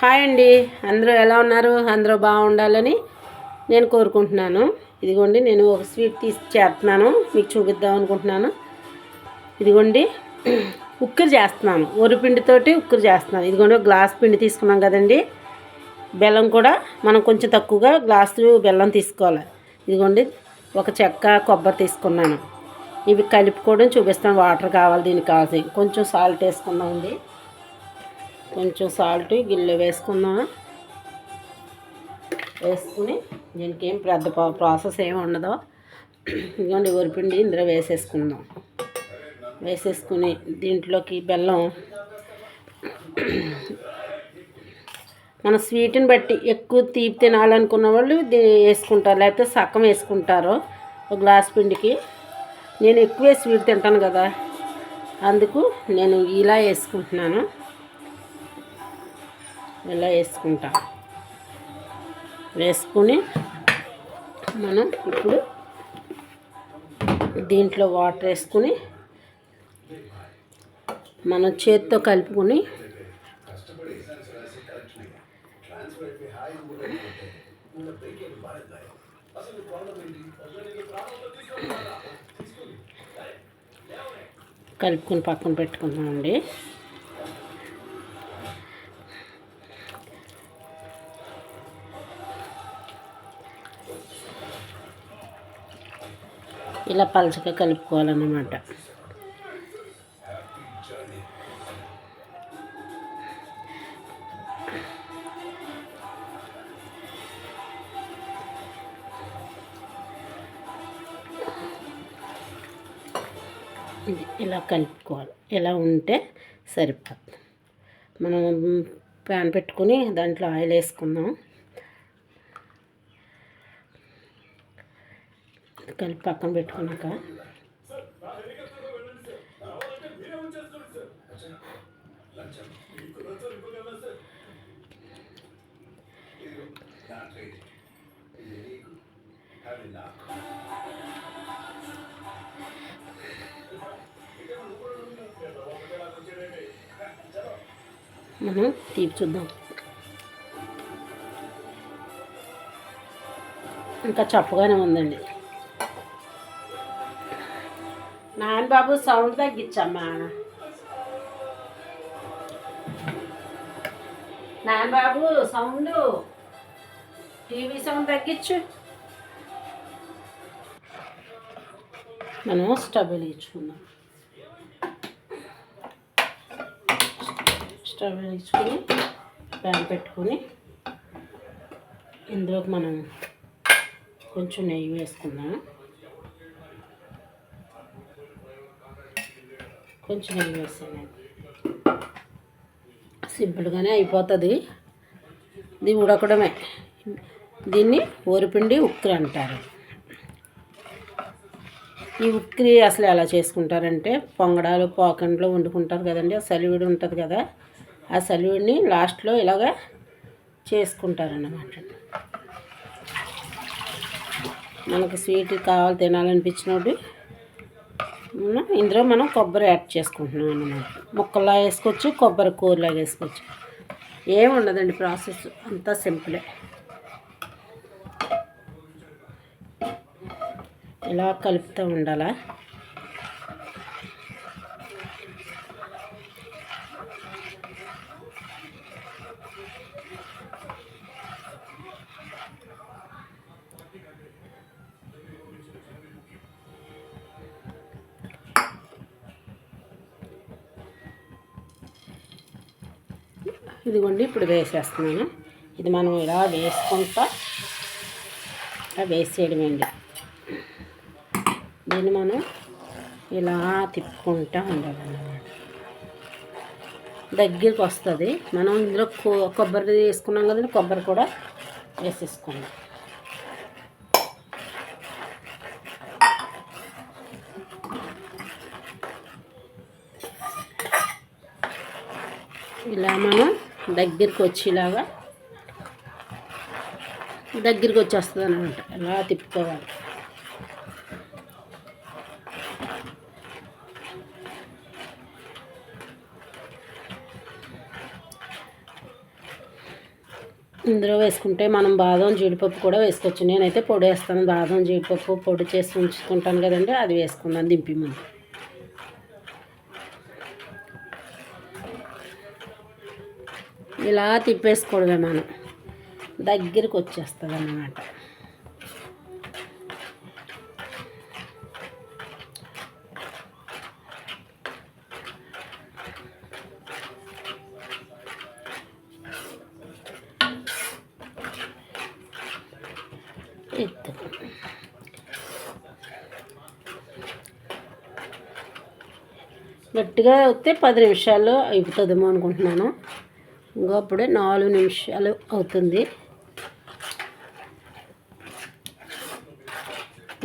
Hi అండి. అందరూ ఎలా ఉన్నారు? అందరూ బాగుండాలని నేను కోరుకుంటున్నాను. ఇదిగోండి నేను ఒక స్వీట్ తీసి చేస్తున్నాను. మీకు చూపిద్దాం అనుకుంటున్నాను. ఇదిగోండి ఉక్కురు చేస్తున్నాను. ఒరిపిండితోటి ఉక్కురు చేస్తున్నాను. ఇదిగోండి ఒక గ్లాస్ పిండి తీసుకున్నాం కదండి. బెల్లం కూడా మనం కొంచెం తక్కువగా గ్లాసు బెల్లం తీసుకోవాలి. ఇదిగోండి ఒక చెక్క కొబ్బరి తీసుకున్నాను. ఇవి కలుపుకోవడం చూపిస్తాను. వాటర్ కావాలి దీనికి కావాలి కొంచెం సాల్ట్ వేసుకుందామండి. కొంచెం సాల్ట్ గిన్నెలో వేసుకుందాం వేసుకుని దీనికి ఏం పెద్ద ప్రాసెస్ ఏమి ఉండదు. ఇదిగోండి వరిపిండి ఇందులో వేసేసుకుందాం. వేసేసుకుని దీంట్లోకి బెల్లం మన స్వీట్ని బట్టి ఎక్కువ తీపి తినాలనుకున్న వాళ్ళు వేసుకుంటారు లేకపోతే సగం వేసుకుంటారు ఒక గ్లాస్ పిండికి. నేను ఎక్కువే స్వీట్ తింటాను కదా అందుకు నేను ఇలా వేసుకుంటున్నాను. ఇలా వేసుకుంటా. వేసుకుని మనం ఇప్పుడు దీంట్లో వాటర్ వేసుకుని మనం చేత్తో కలుపుకొని కలుపుకొని పక్కన పెట్టుకుందామండి. ఇలా పలుచగా కలుపుకోవాలన్నమాట. ఇలా కలుపుకోవాలి. ఇలా ఉంటే సరిపోతుంది. మనం ప్యాన్ పెట్టుకుని దాంట్లో ఆయిల్ వేసుకుందాం. కలిపి పక్కన పెట్టుకున్నాక మనం తీపి చూద్దాం ఇంకా చప్పగానే ఉందండి నాన్న బాబు సౌండ్ తగ్గించమ్మా. నాన్న బాబు సౌండ్. టీవీ సౌండ్ తగ్గించు. మనం స్టవ్ వెలిగించుకుందాం స్టవ్ ఇచ్చుకొని ప్యాన్ పెట్టుకొని ఇందులోకి మనం కొంచెం నెయ్యి వేసుకుందాం. కొంచెం నెయ్యి వేసాను సింపుల్గానే అయిపోతుంది. ఇది ఉడకడమే. దీన్ని ఓరిపిండి ఉక్కిరి అంటారు. ఈ ఉక్కిరి అసలు ఎలా చేసుకుంటారంటే పొంగడాలు పోకండ్లు వండుకుంటారు కదండి. ఆ సలివిడి ఉంటుంది కదా. ఆ సలివిడిని లాస్ట్లో ఇలాగా చేసుకుంటారన్నమాట. మనకి స్వీట్ కావాలి తినాలనిపించినప్పుడు మనం ఇందులో మనం కొబ్బరి యాడ్ చేసుకుంటున్నాం అన్నమాట. ముక్కలా వేసుకోవచ్చు కొబ్బరి కూరలా వేసుకోవచ్చు. ఏమి ఉండదండి ప్రాసెస్ అంతా సింపులే. ఇలా కలుపుతూ ఉండాలా? ఇదిగోండి ఇప్పుడు వేసేస్తున్నాను. ఇది మనం ఇలా వేసుకుంటా ఇలా వేసేయడమేండి. దీన్ని మనం ఇలా తిప్పుకుంటా ఉండాలన్నమాట. దగ్గరికి వస్తుంది. మనం ఇందులో కొ- కొబ్బరి వేసుకున్నాం కదండి కొబ్బరి కూడా వేసేసుకుందాం ఇలా మనం దగ్గరికి వచ్చేలాగా దగ్గరికి వచ్చేస్తుంది అనమాట అలా తిప్పుకోవాలి. ఇందులో వేసుకుంటే మనం బాదం జీడిపప్పు కూడా వేసుకోవచ్చు. నేనైతే పొడి వేస్తాను. బాదం జీడిపప్పు పొడి చేసి ఉంచుకుంటాను కదండి అది వేసుకున్నాను దింపి ముందు. ఇలా తిప్పేసుకోవడమే మనం దగ్గరికి వచ్చేస్తుంది అన్నమాట ఎత్తు. గట్టిగా వస్తే పది నిమిషాల్లో అయిపోతుందేమో అనుకుంటున్నాను. ఇంకా అప్పుడే నాలుగు నిమిషాలు అవుతుంది.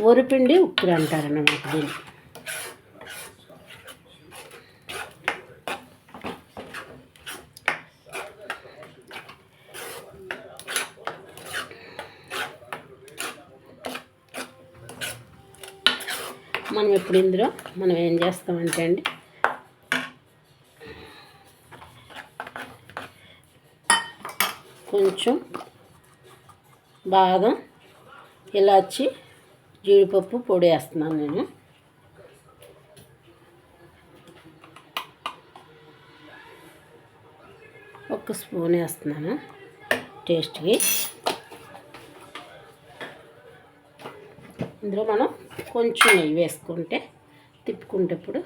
వరిపిండి ఉక్కురు అంటారన్నమాట దీన్ని. మనం ఎప్పుడు ఇందులో మనం ఏం చేస్తామంటే అండి కొంచెం బాదం ఇలాచి జీడిపప్పు పొడి వేస్తున్నాను నేను. ఒక స్పూన్ వేస్తున్నాను టేస్ట్కి. ఇందులో మనం కొంచెం నెయ్యి వేసుకుంటే తిప్పుకుంటేప్పుడు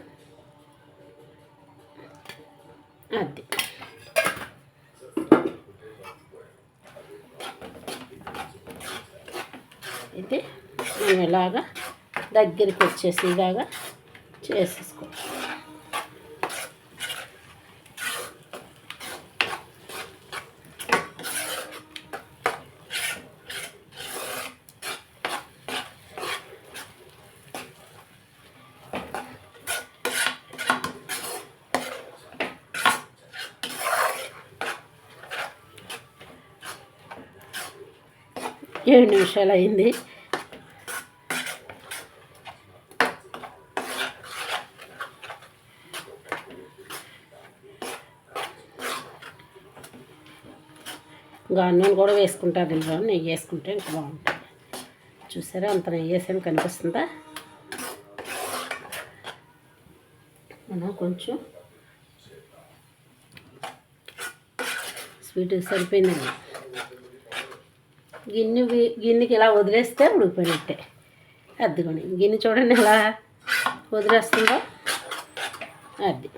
అది అయితే మేము ఇలాగా దగ్గరికి వచ్చేసి ఇలాగా చేసేసుకో. ఏడు నిమిషాలు అయింది. ఇంకా కూడా వేసుకుంటారు ఇందులో నెయ్యి వేసుకుంటే ఇంకా బాగుంటుంది. చూసారా? అంత నెయ్యి వేసాను కనిపిస్తుందా? మనం కొంచెం స్వీట్ సరిపోయిందండి. గిన్నె గిన్నెకి ఇలా వదిలేస్తే ఉడికిపోయినట్టే. అద్దెకొని గిన్నె చూడండి ఎలా వదిలేస్తుందో. అది.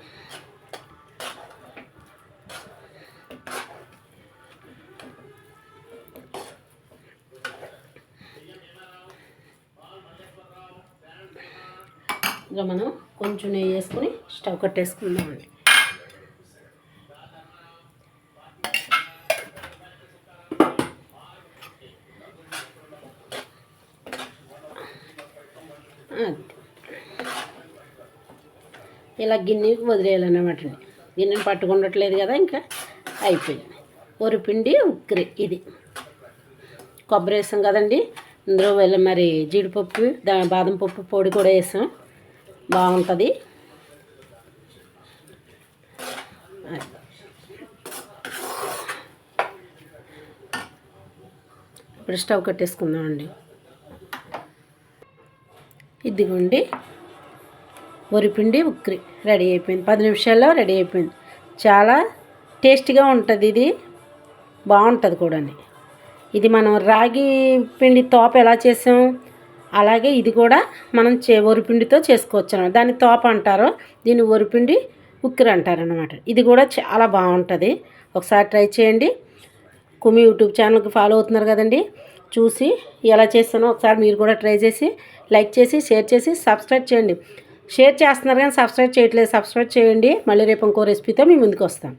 ఇక మనం కొంచెం నెయ్యి వేసుకొని స్టవ్ కట్టేసుకుందామండి. ఇలా గిన్నెకి వదిలేయాలన్నమాట అండి. గిన్నెని పట్టుకుండట్లేదు కదా ఇంకా అయిపోయింది. వరిపిండి ఉక్కిరి ఇది. కొబ్బరి వేసాం కదండి. ఇందులో వెళ్ళి మరి జీడిపప్పు దా బాదం పప్పు పొడి కూడా వేసాం. బాగుంటుంది. ఇప్పుడు స్టవ్ కట్టేసుకుందామండి. ఇదిగోండి. వరిపిండి ఉక్కిరి. రెడీ అయిపోయింది. పది నిమిషాల్లో రెడీ అయిపోయింది. చాలా టేస్టీగా ఉంటుంది ఇది. బాగుంటుంది కూడా ఇది మనం రాగి పిండి తోప ఎలా చేసాం? అలాగే ఇది కూడా మనం చే వరిపిండితో చేసుకోవచ్చు అనమాట దాన్ని తోప అంటారు. దీన్ని వరిపిండి ఉక్కిరి అంటారు అనమాట ఇది కూడా చాలా బాగుంటుంది. ఒకసారి ట్రై చేయండి. కుమి యూట్యూబ్ ఛానల్కి ఫాలో అవుతున్నారు కదండి. చూసి ఎలా చేస్తానో ఒకసారి మీరు కూడా ట్రై చేసి లైక్ చేసి షేర్ చేసి సబ్స్క్రైబ్ చేయండి. షేర్ చేస్తున్నారు కానీ సబ్స్క్రైబ్ చేయట్లేదు. సబ్స్క్రైబ్ చేయండి. మళ్ళీ రేపు ఇంకో రెసిపీతో మీ ముందుకు వస్తాం.